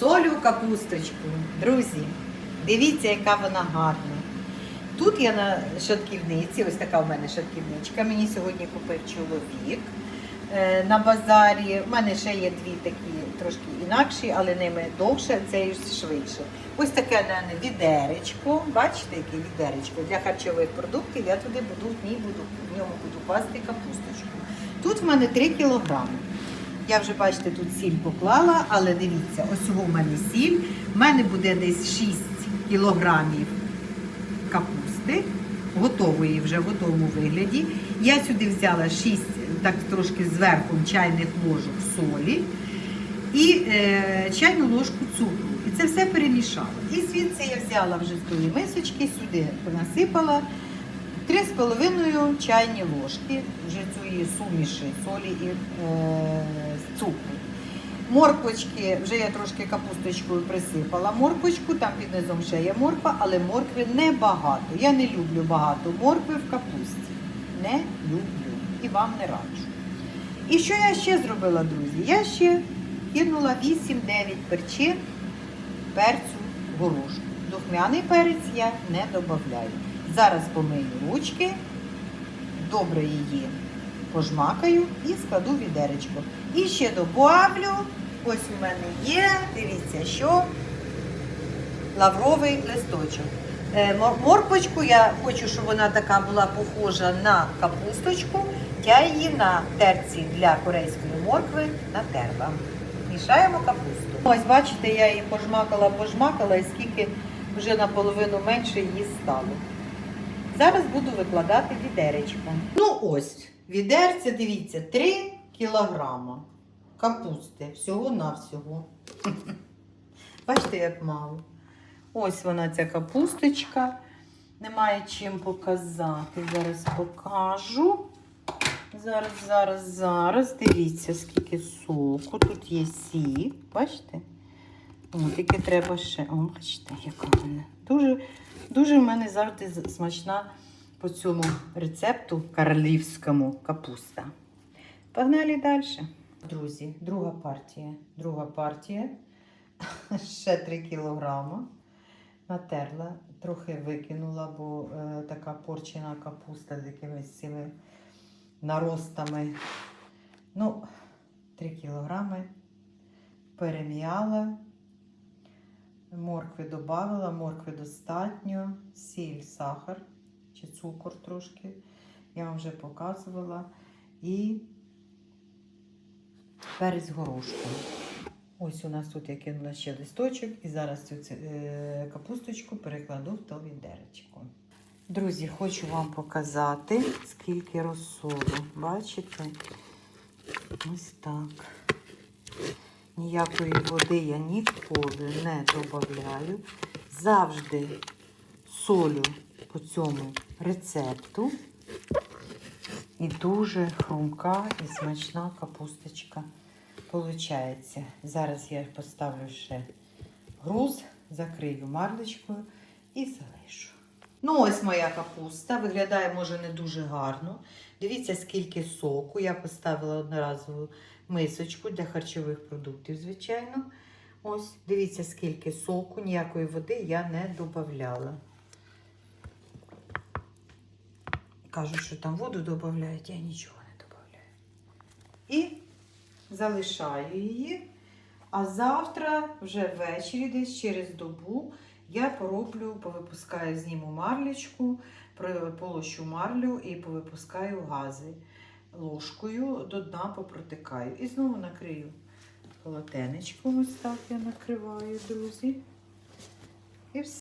Солю капусточку. Друзі, дивіться, яка вона гарна. Тут я на шатківниці, ось така в мене шатківничка. Мені сьогодні купив чоловік е, на базарі. У мене ще є дві такі трошки інакші, але ними довше, це і швидше. Ось таке мене відеречко. Бачите, яке відеречко для харчових продуктів. Я туди буду в ній буду в ньому буду класти капусточку. Тут в мене 3 кілограми. Я вже бачите, тут сіль поклала, але дивіться, ось в мене сіль. В мене буде десь 6 кілограмів капусти, готової вже в готовому вигляді. Я сюди взяла 6 так трошки зверху чайних ложок солі і е, чайну ложку цукру. І це все перемішала. І звідси я взяла вже з тої мисочки, сюди насипала 3,5 чайні ложки вже цієї суміші солі і е, цукру. Морквочки, вже я трошки капусточкою присипала морквочку, там під низом ще є морква, але моркви небагато. Я не люблю багато моркви в капусті. Не люблю і вам не раджу. І що я ще зробила, друзі? Я ще кинула 8-9 перчин перцю горошку. Духмяний перець я не додаю. Зараз помию ручки, добре її пожмакаю і складу відеречко. І ще добавлю, ось у мене є, дивіться, що лавровий листочок. Е, мор- Морквочку я хочу, щоб вона така була похожа на капусточку. Я її на терці для корейської моркви натерла. Мішаємо капусту. Ось бачите, я її пожмакала, пожмакала, і скільки вже наполовину менше її стало. Зараз буду викладати відеречко. Ну ось, відерце, дивіться, 3 кілограма капусти. Всього-навсього. Бачите, як мало. Ось вона ця капусточка. Немає чим показати. Зараз покажу. Зараз, зараз, зараз. Дивіться, скільки соку. Тут є сік. Бачите? О, тільки треба ще. О, бачите, яка вона. Дуже, дуже в мене завжди смачна по цьому рецепту королівському капуста. Погнали далі. Друзі, друга партія. Друга партія. Ще 3 кілограма. Натерла, трохи викинула, бо е, така порчена капуста з якимись цими наростами. Ну, 3 кілограми. Перем'яла. Моркви додавала, моркви достатньо, сіль, сахар чи цукор трошки. Я вам вже показувала. І перець горошком. Ось у нас тут я кинула ще листочок, і зараз цю е, капусточку перекладу в то відеречко. Друзі, хочу вам показати, скільки розсолу. Бачите? Ось так. Ніякої води я ніколи не додаю. Завжди солю по цьому рецепту. І дуже хрумка і смачна капусточка получається. Зараз я поставлю ще груз, закрию марлечкою і залишу. Ну, ось моя капуста. Виглядає, може, не дуже гарно. Дивіться, скільки соку. Я поставила одноразову мисочку для харчових продуктів, звичайно. Ось, дивіться, скільки соку, ніякої води я не додавала. Кажуть, що там воду додають, я нічого не додаю. І залишаю її. А завтра, вже ввечері, десь через добу, я пороблю, повипускаю, зніму марлечку, про- полощу марлю і повипускаю гази. Ложкою до дна попротикаю. І знову накрию полотенечком. Ось так я накриваю, друзі. І все.